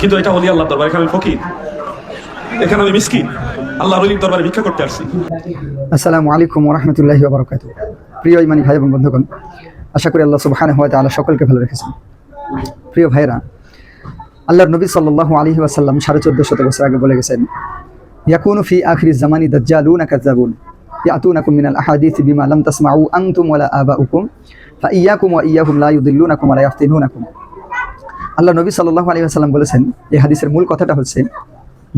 কিন্তু এটা হলি আল্লাহ দরবার, এখানে ফকির। এখানে আমি মিসকিন। আল্লাহ রলির দরবারে ভিক্ষা করতে আসছি। আসসালামু আলাইকুম ওরহমতুল্লাহি বাবরকাত প্রিয় ইমানি ভাই এবং বন্ধুগণ, আশা করি আল্লাহ সুবহানাহু ওয়া তাআলা সকলকে ভালো রেখেছেন। প্রিয় ভাইরা আল্লাহর নবী সাল্লাল্লাহু আলাইহি ওয়াসাল্লাম সাড়ে চোদ্দ শত বছর আগে বলে গেছেন, ইয়াকুনু ফি আখিরি জামানি দাজ্জালুনা কাযাবুন ইয়াতুনাকুম মিনাল আহাদিস বিমা লাম তাসমাউ আনতুম ওয়ালা আবাউকুম, ফাইয়াকুম ওয়া ইyyahum লা ইউদিল্লুনাকুম ওয়া লা ইয়াফতিনুনাকুম। আল্লাহ নবী সাল্লাল্লাহু আলাইহি ওয়াসাল্লাম বলেছেন, এই হাদিসের মূল কথাটা হচ্ছে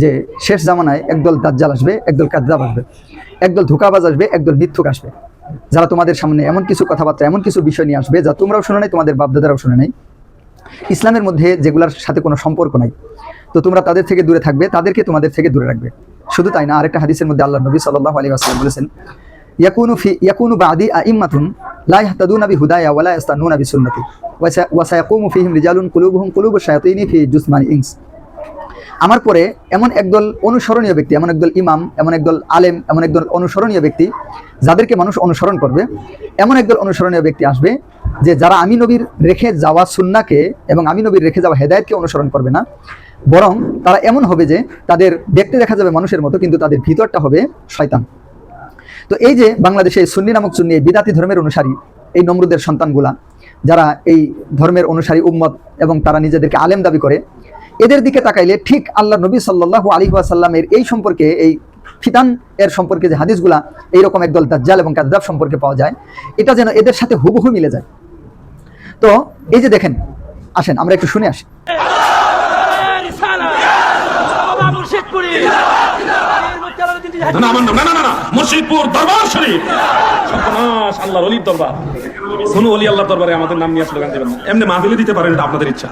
যে, শেষ জামানায় একদল দাজ্জাল আসবে, একদল কাদ্দাব আসবে, একদল ধোকাবাজ আসবে, একদল মিথ্যুক আসবে। যারা তোমাদের সামনে এমন কিছু কথাবার্তা, এমন কিছু বিষয় নিয়ে আসবে, যা তোমরাও শুনে নাই, তোমাদের বাপদাদারাও শুনে নাই। ইসলামের মধ্যে যেগুলোর সাথে কোনো সম্পর্ক নাই, তো তোমরা তাদের থেকে দূরে থাকবে, তাদেরকে তোমাদের থেকে দূরে রাখবে। শুধু তাই না, আরেকটা হাদিসের মধ্যে আল্লাহ নবী সাল্লাল্লাহু আলাইহি ওয়াসাল্লাম বলেছেন, ইয়াকুনু ফি, ইয়াকুনু বাদি আইম্মাতুন লা ইয়াহতাদুনা বিহুদায়া ওয়া লা ইয়াস্তানুনা বিসুন্নতি। ওয়া সা- ওয়া সায়াকুমু ফিহিম রিজালুন কুলুবুহুম কুলুবু শায়াতিনি ফি জুসমানি ইনস। আমার পরে এমন একদল অনুসরণীয় ব্যক্তি, এমন একদল ইমাম, এমন একদল আলেম, এমন একদল অনুসরণীয় ব্যক্তি যাদেরকে মানুষ অনুসরণ করবে, এমন একদল অনুসরণীয় ব্যক্তি আসবে যে যারা আমি নবীর রেখে যাওয়া সুন্নাকে এবং আমি নবীর রেখে যাওয়া হেদায়েতকে অনুসরণ করবে না। বরং তারা এমন হবে যে তাদের দেখতে দেখা যাবে মানুষের মতো, কিন্তু তাদের ভিতরটা হবে শয়তান। তো এই যে বাংলাদেশে সুন্নি নামক সুন্নি এই বিদাতি ধর্মের অনুসারী এই নমরুদের সন্তানগুলা যারা এই ধর্মের অনুসারী উম্মত এবং তারা নিজেদেরকে আলেম দাবি করে এদের দিকে তাকাইলে ঠিক আল্লাহ নবী সাল্লাহ আলী এই সম্পর্কে এই ফিতান এর সম্পর্কে যে হাদিসগুলা এইরকম একদল দাজ্জাল এবং কাদ্দাব সম্পর্কে পাওয়া যায় এটা যেন এদের সাথে হুবহু মিলে যায়। তো এই যে দেখেন আসেন আমরা একটু শুনে আসি। না না না মুর্শিদপুর দরবার শরীফ। সর্বনাশ আল্লাহ রলির দরবার। কোনো অলি আল্লাহর দরবারে আমাদের নাম নিয়ে স্লোগান দেবেন এমনি মাহফিলে দিতে পারেন এটা আপনাদের ইচ্ছা।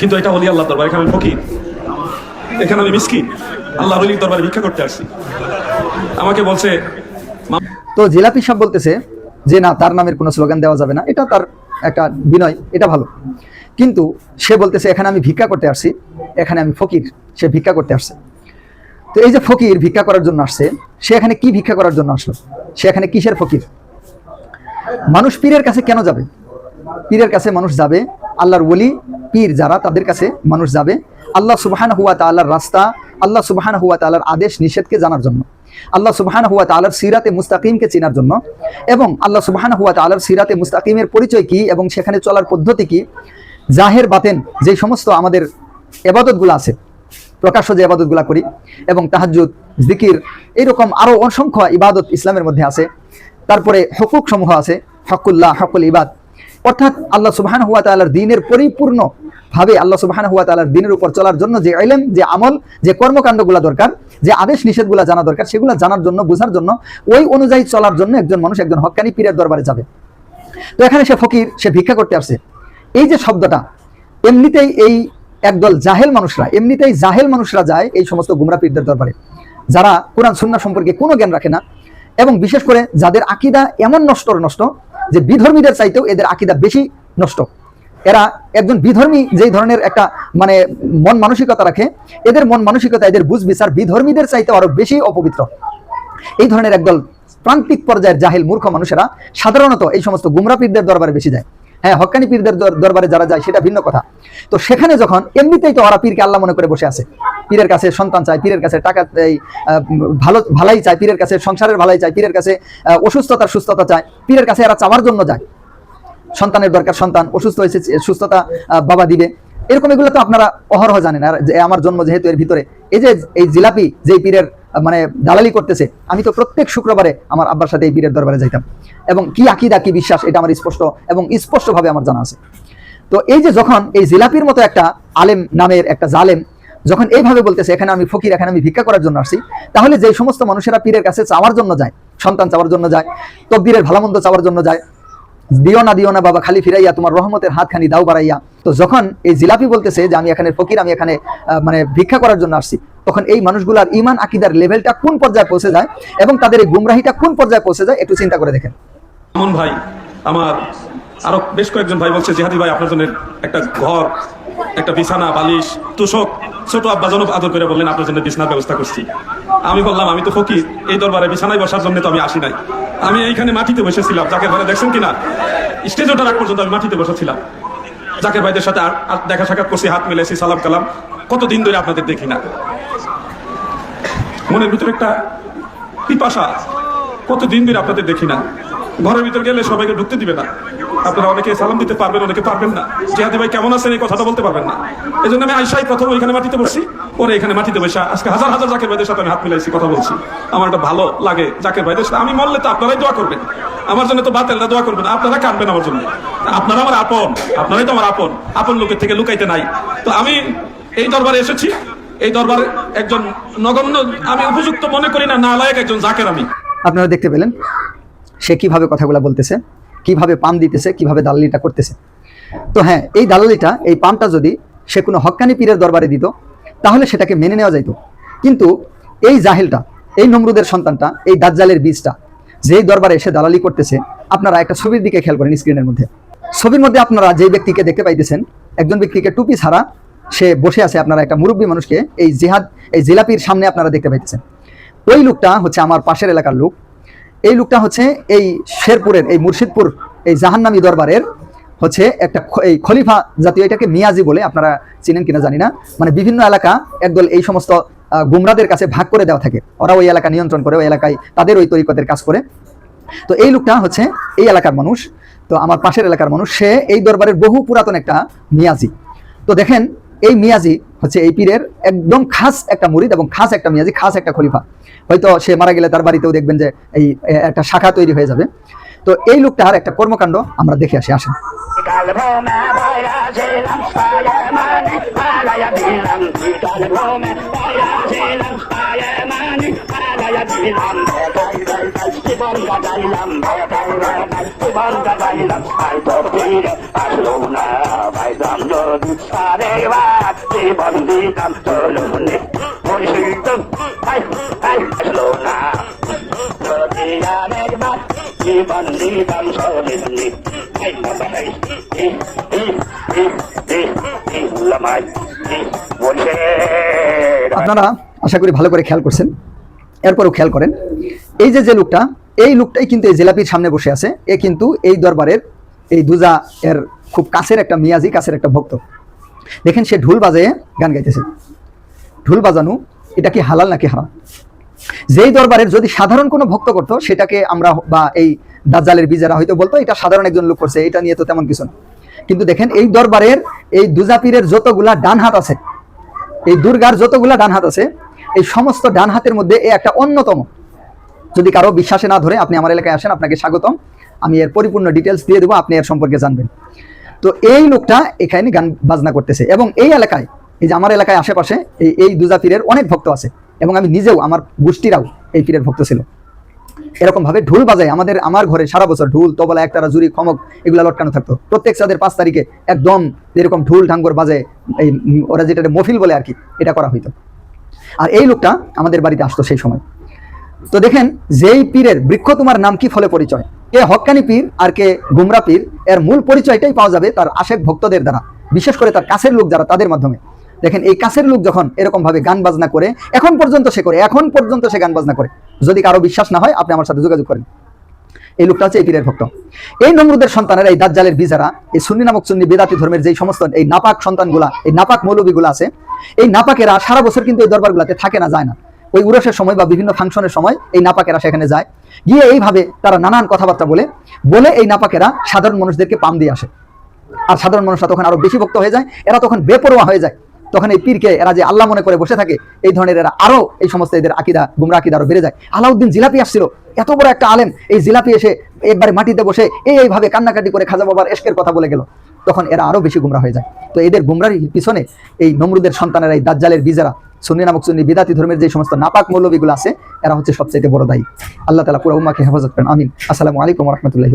কিন্তু এটা অলি আল্লাহর দরবার এখানে ফকির। এখানে আমি মিসকিন। আল্লাহ রলির দরবারে ভিক্ষা করতে আসছি। আমাকে বলছে তো জিলাপি সাহেব বলতেছে যে না তার নামের কোনো স্লোগান দেওয়া যাবে না। এটা তার একটা বিনয় এটা ভালো। কিন্তু সে বলতেছে এখানে আমি ভিক্ষা করতে আসছি এখানে আমি ফকির সে ভিক্ষা করতে আসছে। তো এই যে ফকির ভিক্ষা করার জন্য আসছে, সে এখানে কি ভিক্ষা করার জন্য আসলো? সে এখানে কিসের ফকির? মানুষ পীরের কাছে কেন যাবে? পীরের কাছে মানুষ যাবে, আল্লাহর ওলি, পীর যারা, তাদের কাছে মানুষ যাবে। আল্লাহ সুবহান হুয়া তাআলার রাস্তা, আল্লাহ সুবহান হুয়া তাআলার আদেশ, নিষেধকে জানার জন্য। আল্লাহ সুবহান হুয়া তাআলার সিরাতে মুস্তাকিমকে চেনার জন্য। এবং আল্লাহ সুবহান হুয়া তাআলার সিরাতে মুস্তাকিমের পরিচয় কি এবং সেখানে চলার পদ্ধতি কি? জাহের বাতেন যে সমস্ত আমাদের এবাদতগুলো আছে প্রকাশ্য যে ইবাদতগুলা করি এবং তাহাজ্জুদ, জিকির, এরকম আরও অসংখ্য ইবাদত ইসলামের মধ্যে আছে। তারপরে হকুক সমূহ আছে, হকুল্লাহ, হকুল ইবাদ। অর্থাৎ আল্লাহ সুবহান হুয়া তাআলার দিনের পরিপূর্ণ ভাবে আল্লাহ সুবহান হুয়া তাআলার দিনের উপর চলার জন্য যে ইলম, যে আমল, যে কর্মকাণ্ডগুলো দরকার, যে আদেশ নিষেধগুলো জানা দরকার, সেগুলো জানার জন্য, বোঝার জন্য, ওই অনুযায়ী চলার জন্য একজন মানুষ, একজন হকানি পীরের দরবারে যাবে। তো এখানে সে ফকির, সে ভিক্ষা করতে আসছে। এই যে শব্দটা, এমনিতেই এই একদল জাহেল মানুষরা, এমনিতেই জাহেল মানুষরা যায় এই সমস্ত গুমরা পীরদের দরবারে। যারা কোরআন, সুন্নাহ সম্পর্কে কোনো জ্ঞান রাখে না এবং বিশেষ করে যাদের আকিদা এমন নষ্ট নষ্ট যে বিধর্মীদের চাইতেও এদের আকিদা বেশি নষ্ট। এরা একজন বিধর্মী যেই ধরনের একটা মানে মন মানসিকতা রাখে, এদের মন মানসিকতা, এদের বুঝ বিচার বিধর্মীদের চাইতে আরও বেশি অপবিত্র। এই ধরনের একদল প্রান্তিক পর্যায়ের জাহিল মূর্খ মানুষেরা সাধারণত এই সমস্ত গুমরা পীরদের দরবারে বেশি যায়। হ্যাঁ হকানি পীরদের দরবারে যারা যায়, সেটা ভিন্ন কথা। তো সেখানে যখন এমনিতেই তো ওরা পীরকে আল্লাহ মনে করে বসে আছে। পীরের কাছে সন্তান চায়, পীরের কাছে টাকা ভালো, ভালাই চায়, পীরের কাছে সংসারের ভালাই চায়, পীরের কাছে অসুস্থতার সুস্থতা চায়, পীরের কাছে এরা চাওয়ার জন্য যায়। সন্তানের দরকার, সন্তান অসুস্থ হয়েছে সুস্থতা বাবা দিবে। এরকম এগুলো তো আপনারা অহরহ জানেন। আর যে আমার জন্ম যেহেতু এর ভিতরে, এই যে এই জিলাপি যেই পীরের মানে দালালি করতেছে, আমি তো প্রত্যেক শুক্রবারে আমার আব্বার সাথে এই পীরের দরবারে যাইতাম। এবং কি আকিদা, কি বিশ্বাস, এটা আমার স্পষ্ট এবং স্পষ্টভাবে আমার জানা আছে। তো এই যে যখন এই জিলাপির মতো একটা আলেম নামের একটা জালেম যখন এইভাবে বলতেছে, এখানে আমি ফকির, এখানে আমি ভিক্ষা করার জন্য আসছি তাহলে যে সমস্ত মানুষেরা পীরের কাছে চাওয়ার জন্য যায়, সন্তান চাওয়ার জন্য যায় তকদিরের ভালোমন্দ চাওয়ার জন্য যায় দিও না দিও না বাবা, খালি ফিরাইয়া তোমার রহমতের হাতখানি দাও বাড়াইয়া। তো যখন এই জিলাপি বলতেছে যে আমি এখানে ফকির, আমি এখানে মানে ভিক্ষা করার জন্য আসছি, তখন এই মানুষগুলার ইমান আকিদার লেভেলটা কোন পর্যায়ে পৌঁছে যায় এবং তাদের এই গুমরাহিটা কোন পর্যায়ে পৌঁছে যায় একটু চিন্তা করে দেখেন। আমন ভাই, আমার আরও বেশ কয়েকজন ভাই বলছে, জিহাদি ভাই, আপনার জন্য একটা ঘর, একটা বিছানা, বালিশ, তুষক। ছোট আব্বা জনক আদর করে বললেন, আপনার জন্য বিছানার ব্যবস্থা করছি। আমি বললাম, আমি তো ফকির, এই দরবারে বিছানায় বসার জন্য তো আমি আসি নাই। আমি এইখানে মাটিতে বসেছিলাম। যাকে ঘরে দেখছেন কিনা? স্টেজ ওঠার আগ পর্যন্ত আমি মাটিতে বসেছিলাম। জাকের ভাইদের সাথে দেখা সাক্ষাৎ করছি, হাত মিলেছি সালাম কালাম। কতদিন ধরে আপনাদের দেখি না। মনের ভিতরে একটা পিপাসা। কতদিন ধরে আপনাদের দেখি না। ঘরের ভিতর গেলে সবাইকে ঢুকতে দিবে না। আপনারা অনেকে সালাম দিতে পারবেন, অনেকে পারবেন না। জিহাদি ভাই কেমন আছেন এই কথাটা বলতে পারবেন না। এই জন্য আমি আইসাই প্রথম ওইখানে মাটিতে বসছি। পরে এখানে মাটিতে বসা আজকে হাজার হাজার জাকের ভাইদের সাথে আমি হাত মিলাইছি, কথা বলছি। আমার একটা ভালো লাগে জাকের ভাইদের সাথে। আমি মরলে তো আপনারাই দোয়া করবেন। আমার জন্য তো বাতেলরা দোয়া করবেন, আপনারা কাঁদবেন আমার জন্য। আপনারা আমার আপন, আপনারাই তো আমার আপন। আপন লোকের থেকে লুকাইতে নাই। তো আমি এই দরবারে এসেছি। এই দরবারে একজন নগণ্য, আমি উপযুক্ত মনে করি না, নালায়ক একজন জাকের আমি। আপনারা দেখতে পেলেন, সে কীভাবে কথাগুলো বলতেছে, কীভাবে পাম দিতেছে, কীভাবে দালালিটা করতেছে। তো হ্যাঁ এই দালালিটা, এই পামটা যদি সে কোনো হক্কানি পীরের দরবারে দিত তাহলে সেটাকে মেনে নেওয়া যাইত। কিন্তু এই জাহেলটা, এই নমরুদের সন্তানটা, এই দাজ্জালের বীজটা, যেই দরবারে এসে দালালি করতেছে, আপনারা একটা ছবির দিকে খেয়াল করেন স্ক্রিনের মধ্যে। ছবির মধ্যে আপনারা যেই ব্যক্তিকে দেখতে পাইতেছেন, একজন ব্যক্তিকে টুপি ছাড়া সে বসে আছে, আপনারা একটা মুরব্বী মানুষকে এই জেহাদ, এই জিলাপির সামনে আপনারা দেখতে পাইতেছেন। ওই লোকটা হচ্ছে আমার পাশের এলাকার লোক। এই লোকটা হচ্ছে এই শেরপুরের, এই মুর্শিদপুর, এই জাহান্নামী দরবারের হচ্ছে একটা এই খলিফা জাতীয় এটাকে মিয়াজি বলে আপনারা চিনেন কিনা জানি না। মানে বিভিন্ন এলাকা একদল এই সমস্ত গুমরাদের কাছে ভাগ করে দেওয়া থাকে। ওরা ওই এলাকা নিয়ন্ত্রণ করে, ওই এলাকায় তাদের ওই তরিকতের কাজ করে। তো এই লোকটা হচ্ছে এই এলাকার মানুষ। তো আমার পাশের এলাকার মানুষ, সে এই দরবারের বহু পুরাতন একটা মিয়াজি। তো দেখেন, এই মিয়াজি হচ্ছে এই পীরের একদম খাস একটা মুরিদ এবং খাস একটা মিয়াজি, খাস একটা খলিফা। হয়তো সে মারা গেলে তার বাড়িতেও দেখবেন যে এই একটা শাখা তৈরি হয়ে যাবে। তো এই লোকটার একটা কর্মকাণ্ড আমরা দেখে আসি আসেন কালভোমে আপনারা আশা করি ভালো করে খেয়াল করছেন। এরপরও খেয়াল করেন। এই যে যে লোকটা, এই লোকটাই কিন্তু এই জেলাপির সামনে বসে আছে। এ কিন্তু এই দরবারের, এই দুজা এর খুব কাছের একটা মিয়াজি, কাছের একটা ভক্ত। দেখেন সে ঢোল বাজায় গান গাইতেছে। ঢোল বাজানো, এটা কি হালাল নাকি হারাম? যেই দরবারের যদি সাধারণ কোনো ভক্ত করতো, সেটাকে আমরা বা এই দাজ্জালের বিজারা হয়তো বলতো, এটা সাধারণ একজন লোক করছে, এটা নিয়ে তো তেমন কিছু না। কিন্তু দেখেন, এই দরবারের এই দুজাপীরের যতগুলা ডান হাত আছে, এই দুর্গার যতগুলা ডান হাত আছে, এই সমস্ত ডান হাতের মধ্যে এ একটা অন্যতম। যদি কারও বিশ্বাসে না ধরে, আপনি আমার এলাকায় আসেন, আপনাকে স্বাগতম। আমি এর পরিপূর্ণ ডিটেলস দিয়ে দেবো, আপনি এর সম্পর্কে জানবেন। তো এই লোকটা এখানে গান বাজনা করতেছে এবং এই এলাকায়, এই যে আমার এলাকায় আশেপাশে, এই এই দুজা পীরের অনেক ভক্ত আছে। এবং আমি নিজেও আমার গোষ্ঠীরাও এই পীরের ভক্ত ছিল। এরকম ভাবে ঢোল বাজায় আমাদের, আমার ঘরে সারা বছর ঢোল, তবলা, একতারা জুরি খমক এগুলা লটকানো থাকতো। প্রত্যেক সাদের পাঁচ তারিখে একদম এরকম ঢোল ঢাঙ্গর বাজে, এই ওরা যেটা মফিল বলে আর কি, এটা করা হইতো। আর এই লোকটা আমাদের বাড়িতে আসতো সেই সময়। তো দেখেন, যেই পীরের বৃক্ষ তোমার নাম কি ফলে পরিচয়? কে হক্কানি পীর আর কে গুমরা পীর, এর মূল পরিচয়টাই পাওয়া যাবে তার আশেক ভক্তদের দ্বারা, বিশেষ করে তার কাছের লোক যারা তাদের মাধ্যমে। দেখেন, এই কাছের লোক যখন এরকম ভাবে গান বাজনা করে, এখন পর্যন্ত সে করে, এখন পর্যন্ত সে গান বাজনা করে। যদি কারও বিশ্বাস না হয়, আপনি আমার সাথে যোগাযোগ করেন। এই লোকটা হচ্ছে এই পীরের ভক্ত। এই নমরুদের সন্তানেরা, এই দাজ্জালের বিজারা, এই সুন্নি নামক সুন্নি বেদাতি ধর্মের যেই সমস্ত, এই নাপাক সন্তানগুলা, এই নাপাক মৌলবীগুলো আছে, এই নাপাকেরা সারা বছর কিন্তু এই দরবারগুলোতে থাকে না, যায় না। ওই উরসের সময় বা বিভিন্ন ফাংশনের সময় এই নাপাকেরা সেখানে যায়। গিয়ে এইভাবে তারা নানান কথাবার্তা বলে বলে এই নাপাকেরা সাধারণ মানুষদেরকে পাম দিয়ে আসে। আর সাধারণ মানুষরা তখন আরও বেশি ভক্ত হয়ে যায়, এরা তখন বেপরোয়া হয়ে যায়। তখন এই পীরকে এরা যে আল্লাহ মনে করে বসে থাকে, এই ধরনের এরা আরও এই সমস্ত এদের আকিদা, গুমরা আকিদা আরও বেড়ে যায়। আলাউদ্দিন জিলাপি আসছিল, এত বড় একটা আলেম, এই জিলাপি এসে একবারে মাটিতে বসে এই এইভাবে কান্নাকাটি করে খাজা বাবার এশকের কথা বলে গেল। তখন এরা আরও বেশি গুমরা হয়ে যায়। তো এদের গুমরার পিছনে এই নমরুদের সন্তানেরা এই দাজ্জালের বিজারা, সুন্নি নামক সুন্নি বিদাতি ধর্মের যে সমস্ত নাপাক মৌলবীগুলো আছে, এরা হচ্ছে সবচেয়ে বড় দায়ী। আল্লাহ তালা পুরো উম্মাকে হেফাজত করেন, আমিন। আসসালামু আলাইকুম রহমতুল্লাহ